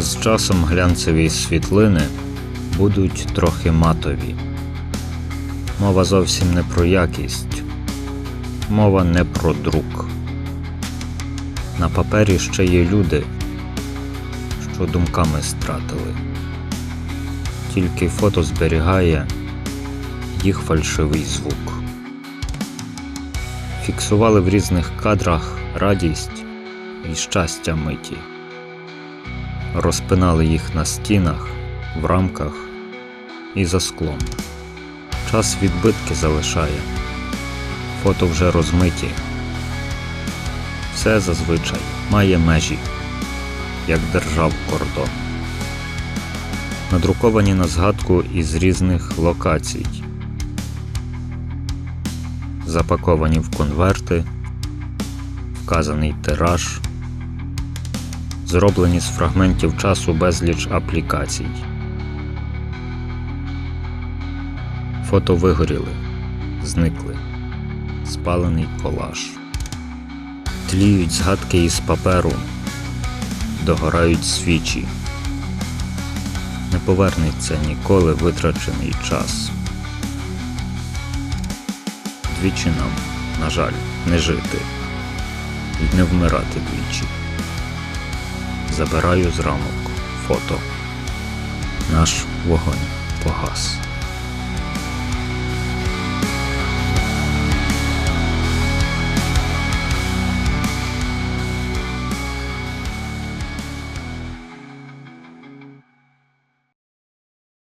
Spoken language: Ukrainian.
З часом глянцеві світлини будуть трохи матові. Мова зовсім не про якість, мова не про друк. На папері ще є люди, що думками стратили. Тільки фото зберігає їх фальшивий звук. Фіксували в різних кадрах радість і щастя миті. Розпинали їх на стінах, в рамках і за склом. Час відбитки залишає, фото вже розмиті. Все зазвичай має межі, як держав кордон. Надруковані на згадку із різних локацій, запаковані в конверти, вказаний тираж, зроблені з фрагментів часу безліч аплікацій. Фото вигоріли, зникли, спалений колаж. Тліють згадки із паперу, догорають свічі. Не повернеться ніколи витрачений час. Двічі нам, на жаль, не жити і не вмирати двічі. Забираю з рамок фото. Наш вогонь погас.